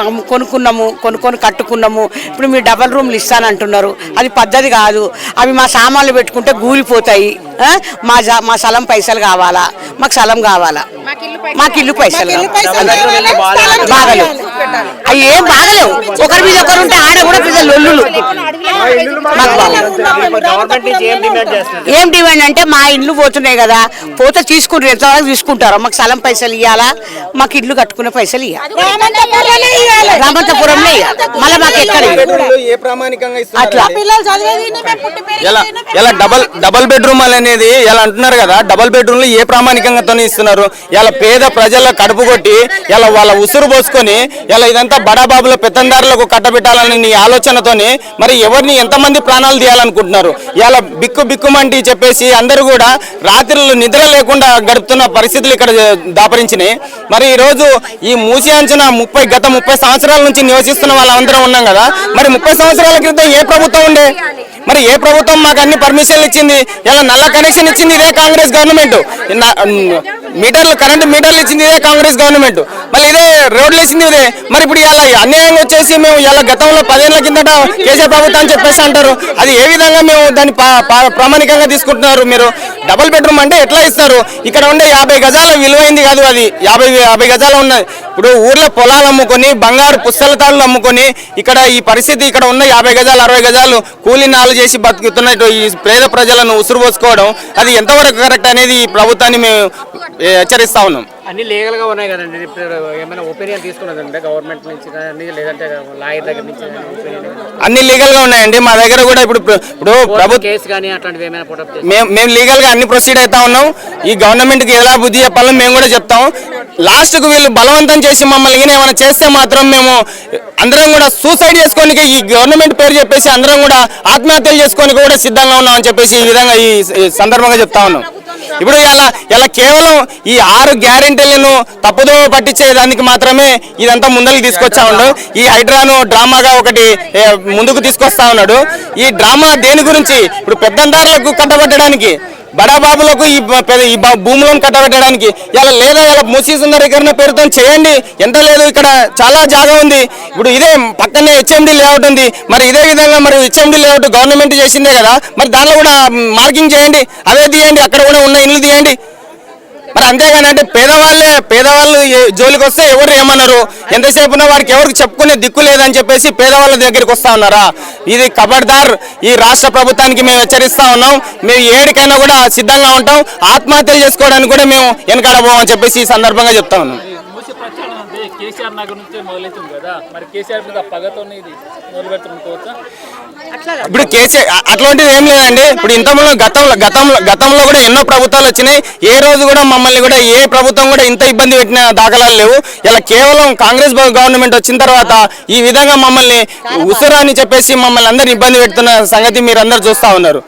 కొనుక్కున్నాము కొనుక్కొని కట్టుకున్నాము. ఇప్పుడు మీరు డబల్ రూమ్లు ఇస్తానంటున్నారు. అది పద్ధతి కాదు. అవి మా సామాన్లు పెట్టుకుంటే గూలిపోతాయి? మా జా- మా స్థలం పైసలు కావాలా? మాకు స్థలం కావాలా? మాకు ఇల్లు పైసలు కావాలి. బాగలేవు అవి ఏం బాగలేవు ఒకరి మీద ఒకరు ఉంటే ఆడ కూడా పెద్ద లొల్లులు మాకు బాగలేవు. గవర్నమెంట్ నుంచి ఏం డిమాండ్ అంటే మా ఇండ్లు పోతున్నాయి కదా పోతే తీసుకుంటారు ఎంతవరకు తీసుకుంటారు? మాకు స్థలం పైసలు ఇవ్వాలా మాకు ఇల్లు కట్టుకునే పైసలు ఇవ్వాలి రామంతపురంలో మళ్ళీ మాకు ఎక్కడ అట్లా. డబల్ డబల్ బెడ్రూమ్ అనేది ఎలా అంటున్నారు కదా డబల్ బెడ్రూమ్లు ఏ ప్రామాణికంగా ఇస్తున్నారు? ఇలా పేద ప్రజల కడుపు కొట్టి ఇలా వాళ్ళ ఉసురు పోసుకొని ఇలా ఇదంతా బడాబాబుల పెత్తందారులకు కట్టబెట్టాలని నీ ఆలోచనతోని మరి ఎవరిని ఎంతమంది ప్రాణాలు తీయాలనుకుంటున్నారు. ఇలా బిక్కు బిక్కుమంటి చెప్పేసి అందరూ కూడా రాత్రులు నిద్ర లేకుండా గడుపుతున్న పరిస్థితులు ఇక్కడ దాపరించినాయి. మరి ఈ రోజు ఈ మూసి అంచనా ముప్పై గత ముప్పై సంవత్సరాల నుంచి నివసిస్తున్న వాళ్ళందరం ఉన్నాం కదా. మరి ముప్పై సంవత్సరాల క్రితం ఏ ప్రభుత్వం ఉండే? మరి ఏ ప్రభుత్వం మాకు అన్ని పర్మిషన్లు ఇచ్చింది? ఇలా నల్ల కనెక్షన్ ఇచ్చింది ఇదే కాంగ్రెస్ గవర్నమెంట్. మీటర్లు కరెంటు మీటర్లు ఇచ్చింది ఇదే కాంగ్రెస్ గవర్నమెంట్. మళ్ళీ ఇదే రోడ్లు వేసింది ఇదే. మరి ఇప్పుడు ఇలా అన్యాయంగా వచ్చేసి మేము ఇలా గతంలో పదేళ్ళ కిందట కేసీఆర్ ప్రభుత్వం అని చెప్పేసి అంటారు. అది ఏ విధంగా మేము దాన్ని పా- పా- ప్రామాణికంగా తీసుకుంటున్నారు మీరు? డబుల్ బెడ్రూమ్ అంటే ఎట్లా ఇస్తారు? ఇక్కడ ఉండే యాభై గజాల విలువైంది కాదు అది. యాభై యాభై గజాలు ఉన్నది ఇప్పుడు ఊర్లో పొలాలు అమ్ముకొని బంగారు పుస్తల తాళ్ళు అమ్ముకొని ఇక్కడ ఈ పరిస్థితి ఇక్కడ ఉన్న యాభై గజాలు అరవై గజాలు కూలి నాలు చేసి బతుకుతున్న ఈ పేద ప్రజలను ఉసురు పోసుకోవడం అది ఎంతవరకు కరెక్ట్ అనేది ఈ ప్రభుత్వాన్ని మేము హెచ్చరిస్తా ఉన్నాం. అన్ని లీగల్గా ఉన్నాయి కదండి. ఇప్పుడు ఏమైనా ఒపీనియన్ తీసుకున్నదండి గవర్నమెంట్ నుంచి కానీ లేదంటే లాయర్ దగ్గర నుంచి అన్ని లీగల్గా ఉన్నాయండి. మా దగ్గర కూడా ఇప్పుడు ఇప్పుడు ప్రభుత్వం మేము లీగల్గా అన్ని ప్రొసీడ్ అవుతా ఉన్నాం. ఈ గవర్నమెంట్కి ఎలా బుద్ధి చెప్పాలో మేము కూడా చెప్తాం. లాస్ట్కు వీళ్ళు బలవంతం చేసి మమ్మల్ని ఏమైనా చేస్తే మాత్రం మేము అందరం కూడా సూసైడ్ చేసుకోనికి ఈ గవర్నమెంట్ పేరు చెప్పేసి అందరం కూడా ఆత్మహత్యలు చేసుకోనికి కూడా సిద్ధంగా ఉన్నాం అని చెప్పేసి ఈ విధంగా ఈ సందర్భంగా చెప్తా ఉన్నాం. ఇప్పుడు ఇలా ఇలా కేవలం ఈ ఆరు గ్యారెంటీలను తప్పుదో పట్టించే దానికి మాత్రమే ఇదంతా ముందరికి తీసుకొచ్చా ఉన్నాడు. ఈ హైడ్రాను డ్రామాగా ఒకటి ముందుకు తీసుకొస్తా ఉన్నాడు. ఈ డ్రామా దేని గురించి? ఇప్పుడు పెద్దందారులకు కట్టబట్టడానికి బడాబాబులకు ఈ ఈ భూములను కట్టబెట్టడానికి ఇలా లేదా ఇలా మూసీ సుందరీకరణ పేరుతో చేయండి. ఎంత లేదు ఇక్కడ చాలా జాగా ఉంది. ఇప్పుడు ఇదే పక్కనే హెచ్ఎండి లేఅవుట్ ఉంది. మరి ఇదే విధంగా మరి హెచ్ఎండి లేఅవుట్ గవర్నమెంట్ చేసిందే కదా. మరి దానిలో కూడా మార్కింగ్ చేయండి. అవే తీయండి. అక్కడ కూడా ఉన్న ఇల్లు తీయండి. మరి అంతేగాని అంటే పేదవాళ్ళే పేదవాళ్ళు జోలికి వస్తే ఎవరు ఏమన్నారు ఎంతసేపు ఉన్నా వారికి ఎవరికి చెప్పుకునే దిక్కు లేదని చెప్పేసి పేదవాళ్ళ దగ్గరికి వస్తా ఉన్నారా? ఇది కబడ్దార్ ఈ రాష్ట్ర ప్రభుత్వానికి మేము హెచ్చరిస్తా ఉన్నాం. మేము ఏడికైనా కూడా సిద్ధంగా ఉంటాం. ఆత్మహత్యలు చేసుకోవడానికి కూడా మేము వెనకాడబోమని చెప్పేసి ఈ సందర్భంగా చెప్తా ఉన్నాం. అంటే కేసీఆర్ నగర్ నుంచే మొదలవుతుంది కదా. మరి కేసీఆర్ మీద పగతోనే ఇది మొదలు పెడుతుంకోవచ్చా ఇప్పుడు కేసీఆర్ అట్లాంటిది ఏం లేదండి. ఇప్పుడు ఇంతలో గతంలో గతంలో గతంలో కూడా ఎన్నో ప్రభుత్వాలు వచ్చినాయి. ఏ రోజు కూడా మమ్మల్ని కూడా ఏ ప్రభుత్వం కూడా ఇంత ఇబ్బంది పెట్టిన దాఖలాలు లేవు. ఇలా కేవలం కాంగ్రెస్ గవర్నమెంట్ వచ్చిన తర్వాత ఈ విధంగా మమ్మల్ని ఉసురా అని చెప్పేసి మమ్మల్ని అందరిని ఇబ్బంది పెడుతున్న సంగతి మీరు అందరు చూస్తా ఉన్నారు.